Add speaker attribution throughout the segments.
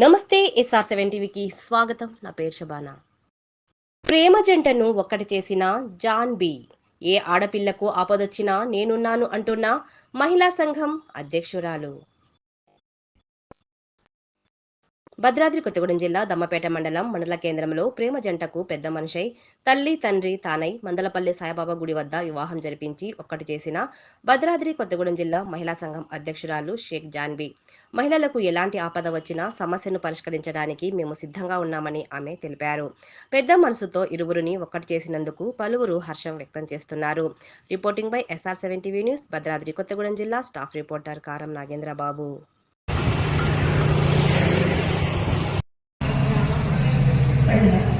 Speaker 1: నమస్తే SR seven టీవీకి స్వాగతం. నా పేరు శబానా. ప్రేమ జంటను ఒక్కటి చేసిన జాన్ బి. ఏ ఆడపిల్లకు ఆపదొచ్చినా నేనున్నాను అంటున్న మహిళా సంఘం అధ్యక్షురాలు. భద్రాద్రి కొత్తగూడెం జిల్లా దమ్మపేట మండలం మండల కేంద్రంలో ప్రేమ జంటకు పెద్ద మనిషై తల్లి తండ్రి తానై మందలపల్లి సాయిబాబా గుడి వద్ద వివాహం జరిపించి ఒక్కటి చేసిన భద్రాద్రి కొత్తగూడెం జిల్లా మహిళా సంఘం అధ్యక్షురాలు షేక్ జాన్వీ. మహిళలకు ఎలాంటి ఆపద వచ్చినా సమస్యను పరిష్కరించడానికి మేము సిద్ధంగా ఉన్నామని ఆమె తెలిపారు. పెద్ద మనసుతో ఇరువురిని ఒక్కటి చేసినందుకు పలువురు హర్షం వ్యక్తం చేస్తున్నారు. Reporting by SR seven TV news Bhadradri Kothagudem జిల్లా స్టాఫ్ రిపోర్టర్ కారం నాగేంద్రబాబు. है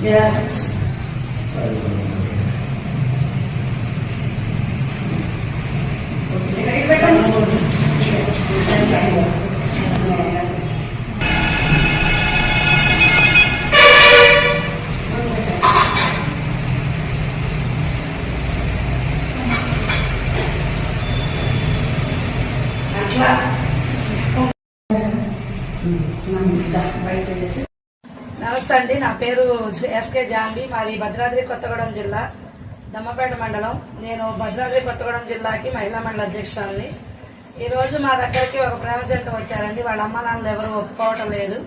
Speaker 1: Yeah.
Speaker 2: నమస్తే అండి నా పేరు ఎస్కే జాన్వి మాది భద్రాద్రి కొత్తగూడెం జిల్లా దమ్మపేట మండలం. నేను భద్రాద్రి కొత్తగూడెం జిల్లాకి మహిళా మండల అధ్యక్షురాలని. ఈరోజు మా దగ్గరికి ఒక ప్రేమ జంట వచ్చారండి. వాళ్ళ అమ్మ నాన్నలు ఎవరు ఒప్పుకోవటం లేదు.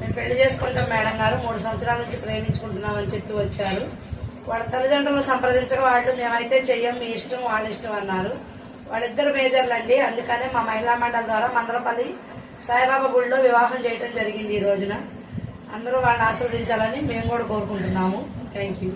Speaker 2: మేము పెళ్ళి చేసుకుంటాం మేడం గారు మూడు సంవత్సరాల నుంచి ప్రేమించుకుంటున్నామని చెప్పి వచ్చారు. వాళ్ళ తల్లిదండ్రులు సంప్రదించక వాళ్ళు మేమైతే చెయ్యం మీ ఇష్టం వాళ్ళ ఇష్టం అన్నారు. వాళ్ళిద్దరు మేజర్లండి. అందుకనే మా మహిళా మండలి ద్వారా మందరపల్లి సాయిబాబా గుడిలో వివాహం చేయడం జరిగింది ఈ రోజున. అందరూ వాళ్ళని ఆస్వాదించాలని మేము కూడా కోరుకుంటున్నాము. Thank you